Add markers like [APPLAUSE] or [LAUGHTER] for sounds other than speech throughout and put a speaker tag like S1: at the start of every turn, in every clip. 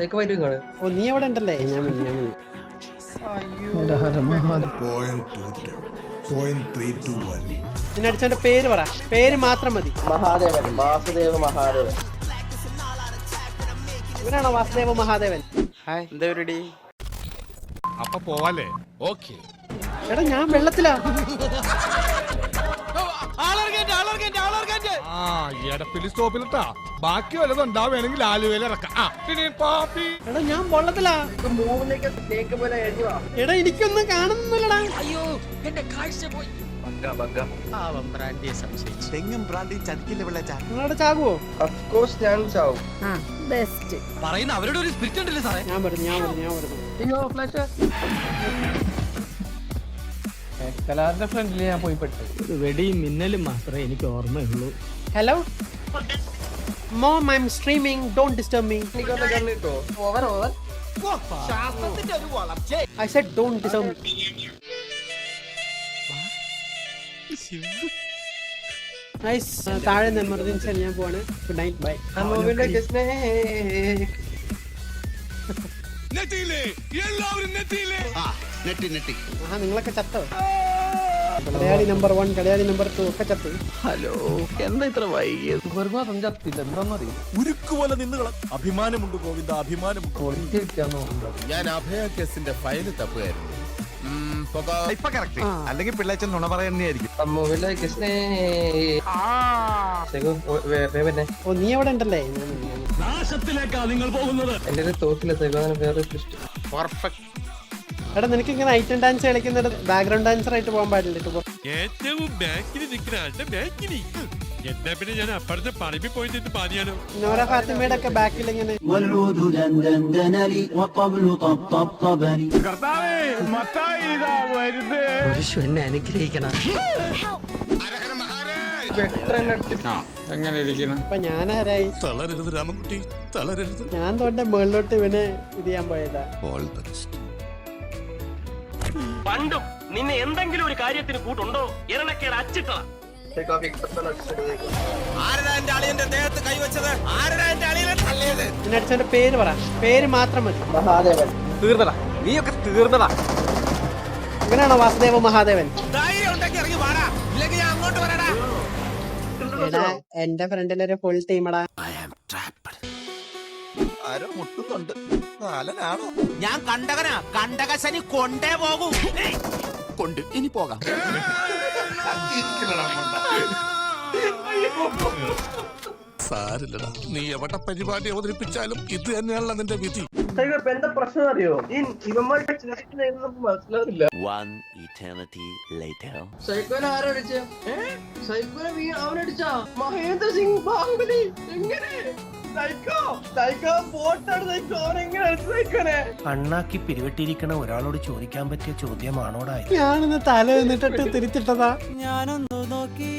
S1: Psycho വരും ഇങ്ങോട്ട്
S2: ഓ നീ അവിടെ ഉണ്ടല്ലേ? ഞാൻ വന്നു, ഞാൻ
S3: two
S2: നിന്നെ അടിച്ചവന്റെ പേര് പറ. പേര് മാത്രം മതി.
S1: മഹാദേവൻ വാസുദേവ മഹാദേവൻ.
S2: ഇവനാണോ വാസുദേവ മഹാദേവൻ?
S4: ഹായ്. എന്താ പരിപാടി?
S5: അപ്പൊ പോവാല്ലേ? ഓക്കെ
S2: എടാ ഞാൻ വെള്ളത്തിലാ.
S5: എടപ്പിലി സ്റ്റോപ്പിലിട്ടാ ബാക്കി വല്ലതും ഉണ്ടാവുകയാണെങ്കിൽ ആലുവയിൽ ഇറക്കാം. ആ പാപ്പി.
S2: എടാ ഞാൻ വെള്ളത്തിലാ. എടാ എനിക്കൊന്നും കാണുന്നില്ലടാ.
S6: തെങ്ങും പ്രാന്തിയും ചതിക്കില്ല പിള്ളേച്ചാ
S2: നിങ്ങളവിടെ ചാകുവോ?
S1: ഓഫ് കോഴ്സ് ഞാൻ ചാവും.
S7: ബെസ്റ്റ്
S4: പറയുന്ന അവരുടെ ഒരു സ്പിരിറ്റ് ഉണ്ടല്ലേ സാറേ?
S2: ഞാൻ വരുന്നു ഞാൻ വരുന്നു ഞാൻ വരുന്നു.
S1: അയ്യോ ഫ്ലാഷ് കലാറിന്റെ ഫ്രണ്ടിൽ ഞാൻ പോയി പെട്ടു.
S8: വെടിയും മിന്നലും മാത്രമേ എനിക്ക് ഓർമ്മയുള്ളൂ.
S2: Hello mom I'm streaming don't disturb me
S1: over over
S4: ശാസ്ത്രത്തിന്റെ ഒരു വളർച്ച
S2: I said don't disturb me nice താഴെ നിന്ന് എമർജൻസി ഞാൻ പോവാണ്. ഗുഡ് നൈറ്റ് ബൈ
S5: നെറ്റിയില്ലേ? എല്ലാവരും നെറ്റിയില്ലേ?
S6: നെറ്റി നെറ്റി
S2: ആ നിങ്ങളൊക്കെ ചത്തോ? കടയാളി നമ്പർ വൺ കടയാളി നമ്പർ ടു ഒക്കെ ചത്തു.
S1: ഹലോ എന്താ ഇത്ര വൈകിയത്? മാസം ചത്തില്ല എന്താന്നറിയും?
S6: ഉരുക്കുപോലെ നിന്നുകള അഭിമാനമുണ്ട് ഗോവിന്ദ അഭിമാനമുണ്ട്
S1: ക്വാളിറ്റി
S6: ഞാൻ അഭയ കേസിന്റെ ഫയൽ തപ്പുകയായിരുന്നു. ഇപ്പൊ കറക്റ്റ്. അല്ലെങ്കിൽ പിള്ളേച്ചൻ നുണ പറയുന്നതായിരിക്കും.
S2: ഓ നീ എവിടെ ഉണ്ടല്ലേ?
S8: നാശത്തിലേക്കാ നിങ്ങൾ പോകുന്നത്.
S1: എന്റെ തോക്കിലെ തോക്കില്ല വേറെ
S6: പെർഫെക്റ്റ്
S2: എടാ നിനക്ക് ഇങ്ങനെ ഐറ്റം ഡാൻസ് കളിക്കുന്ന ബാക്ക്ഗ്രൗണ്ട് ഡാൻസർ ആയിട്ട് പോകാൻ പാടില്ല
S5: ഏറ്റവും ബാക്കിൽ നിൽക്കുന്ന ആളുടെ ബാക്കിൽ എന്താ പിന്നെ ഞാൻ അപ്പുറത്തെ പറമ്പിൽ പോയി നിന്ന് പാടിയാലോ
S2: നോറ ഫാത്തിമയുടെ ഒക്കെ ബാക്കിൽ ഇങ്ങനെ.
S1: എന്നെ അനുഗ്രഹിക്കണം. എങ്ങനെ ഇരിക്കുന്നു?
S2: അപ്പൊ ഞാൻ ആരായി
S6: തളരരുത് രാമൻകുട്ടി തളരരുത്.
S2: ഞാൻ തൊണ്ട മുകളിലോട്ട് ഇവനെ ഇത് ചെയ്യാൻ പോയതാ.
S6: ഓൾ ദ ബെസ്റ്റ്
S9: പണ്ടും നിന്നെ എന്തെങ്കിലും ഒരു കാര്യത്തിന് കൂട്ടുണ്ടോ? ഇരണക്കേട് അച്ചിട്ട
S1: സൈക്കോ വിക്ടർ
S4: ആരടാ എന്റെ അളിയന്റെ ദേഹത്ത് കൈവച്ചത്? ആരടാ എന്റെ അളിയനെ തള്ളിയത്?
S2: നിന്നെ അടിച്ചവന്റെ പേര് പറ. പേര് മാത്രം മതി.
S1: മഹാദേവൻ.
S4: തീർന്നടാ. നീയൊക്കെ തീർന്നടാ.
S2: വാസുദേവ മഹാദേവൻ?
S4: ധൈര്യം ഇറങ്ങി വാടാ. ഇല്ലെങ്കിൽ ഞാൻ അങ്ങോട്ട് വരടാ.
S2: എടാ എന്റെ ഫ്രണ്ടിലൊരു ഫുൾ ടീമടാ
S6: ആരോ മുട്ടുന്നുണ്ട്. നാലനാണോ?
S4: ഞാൻ കണ്ടകനാ. കണ്ടകശനി കൊണ്ടേ പോകൂ.
S6: കൊണ്ട്. ഇനി പോകാം. സാരില്ലടാ. നീ എവിടെ പരിപാടി അവതരിപ്പിച്ചാലും ഇത് തന്നെയാണല്ലോ നിന്റെ വിധി.
S1: ഇപ്പൊ എന്താ പ്രശ്നം അറിയോ? ഈ ഇവന്മാരുടെ ചേട്ടൻ നമുക്ക് മനസ്സിലാവില്ല
S9: One eternity later.
S1: സൈക്കോനെ ആരടിച്ച സൈക്കോനെ വീ അവനടിച്ചാ? മഹേന്ദ്ര സിംഗ് ബാഹുബലി. എങ്ങനെ?
S9: അണ്ണാക്കി പിരിവെട്ടിയിരിക്കണ ഒരാളോട് ചോദിക്കാൻ പറ്റിയ ചോദ്യമാണോടാ
S2: ഞാനിന്ന് തല എന്നിട്ടിട്ട് തിരിച്ചിട്ടതാ.
S8: ഞാനൊന്നു നോക്കി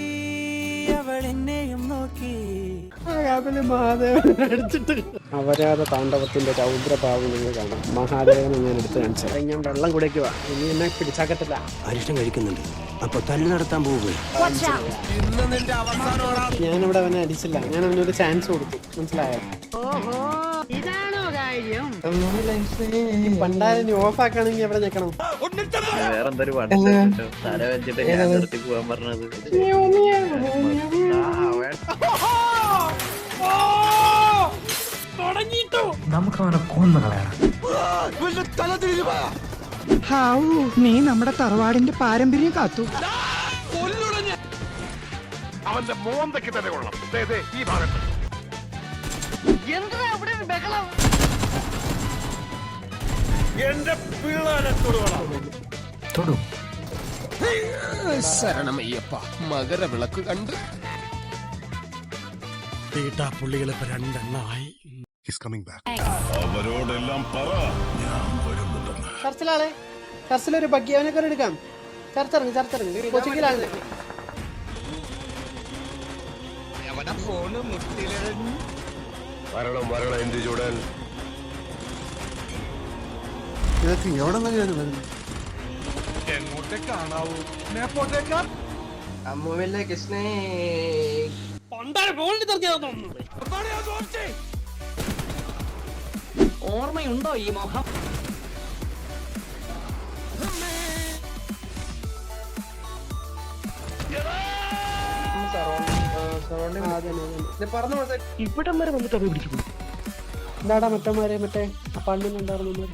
S8: അവൾ എന്നെയും നോക്കി
S2: അപരാധ താണ്ഡവത്തിന്റെ രൗദ്രഭാവം നിങ്ങൾ കാണാം. മഹാദേവനെ ഞാൻ എടുത്തു കാണിച്ചത് ഞാൻ വെള്ളം കുടിക്കുക. ഇനി എന്നെ പിടിച്ചാക്കത്തില്ല.
S9: അരിഷ്ടം കഴിക്കുന്നുണ്ട്. അപ്പൊ തല്ലു നടത്താൻ പോവുക
S4: ഇന്ന് നിന്റെ അവസാനോടാ
S2: ഞാനിവിടെ അവനെ അടിച്ചില്ല ഞാൻ അവനൊരു ചാൻസ് കൊടുത്തു മനസ്സിലായോ പണ്ടാരം ഓഫ് ആക്കണമെങ്കിൽ എവിടെ
S1: വേറെന്തൊരു തല വെച്ചിട്ട് ഞാൻ നിർത്തി പോകാൻ പറഞ്ഞത്
S8: നീ നമ്മുടെ തറവാടിന്റെ പാരമ്പര്യം കാത്തു.
S5: അവന്റെ മോന്തയ്ക്ക് തന്നെ കൊള്ളാം. ദേ, ദേ, ഈ എന്റെ പിള്ളേരെ
S6: ശരണമയ്യപ്പ മകരവിളക്ക് കണ്ട്.
S8: പുള്ളികൾ ഇപ്പൊ രണ്ടെണ്ണമായി
S3: അവരോടെല്ലാം പറ. ഞാൻ വരുന്നുണ്ടെന്ന്.
S2: ചർച്ചിലാളെ ചർച്ചിലൊരു ബഗ്ഗി അവനെ കയറി എടുക്കാം. ചർച്ചിറങ്ങി ചർച്ചിറങ്ങി. കൊച്ചിക്കലാണ്
S3: വരണം വരണം എന്ത് ചൂടൻ
S6: ഇതൊക്കെ എവിടെ നിന്ന് കയറി
S5: എങ്ങോട്ടേക്കാണാവൂ മേപ്പോട്ടേക്കാ.
S1: അമ്മുവിലേക്ക് സ്നേഹ്
S8: ഓർമ്മയുണ്ടോ ഈ മുഖം
S1: പറഞ്ഞു
S9: ഇവിടം വരെ വന്നിട്ട് അവ പിടിച്ചു
S2: എന്താടാ മറ്റന്മാരെ മറ്റേ അപ്പാർട്ട്മെന്റ് ഉണ്ടായിരുന്നു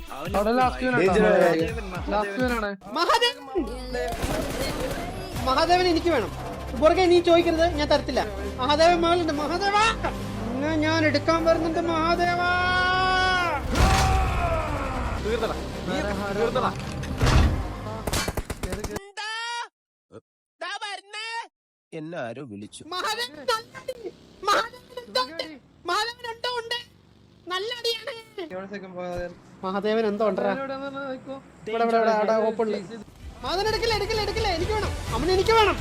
S2: മഹാദേവൻ. എനിക്ക് വേണം. പുറകെ നീ ചോദിക്കരുത് ഞാൻ തരത്തില്ല. മഹാദേവൻ മകളുണ്ട്. മഹാദേവ. ഞാൻ എടുക്കാൻ വരുന്നുണ്ട് മഹാദേവ.
S6: എന്നെ ആരോ വിളിച്ചു.
S2: മഹാദേവൻ മഹാദേവൻ എന്തോ ഉണ്ട്. മഹാദേവൻ മഹാദേവൻ മഹാദേവൻ എടുക്കില്ല എടുക്കില്ല എടുക്കില്ല? എനിക്ക് വേണം. അവൻ എനിക്ക് വേണം.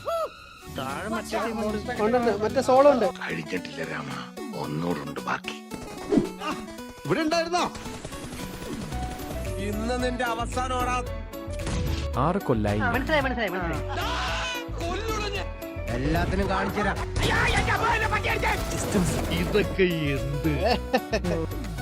S2: ഉണ്ട് മറ്റേ സോളോ ഉണ്ട്.
S3: ഇവിടെ ഉണ്ടായിരുന്നോ?
S6: ഇന്ന് നിന്റെ അവസാനോടാ
S8: ആറ് കൊല്ലായി.
S9: മനസ്സിലായി മനസ്സിലായി മനസ്സിലായി.
S6: എല്ലാത്തിനും കാണിച്ചു തരാം
S5: ഇതൊക്കെ എന്ത്? [LAUGHS]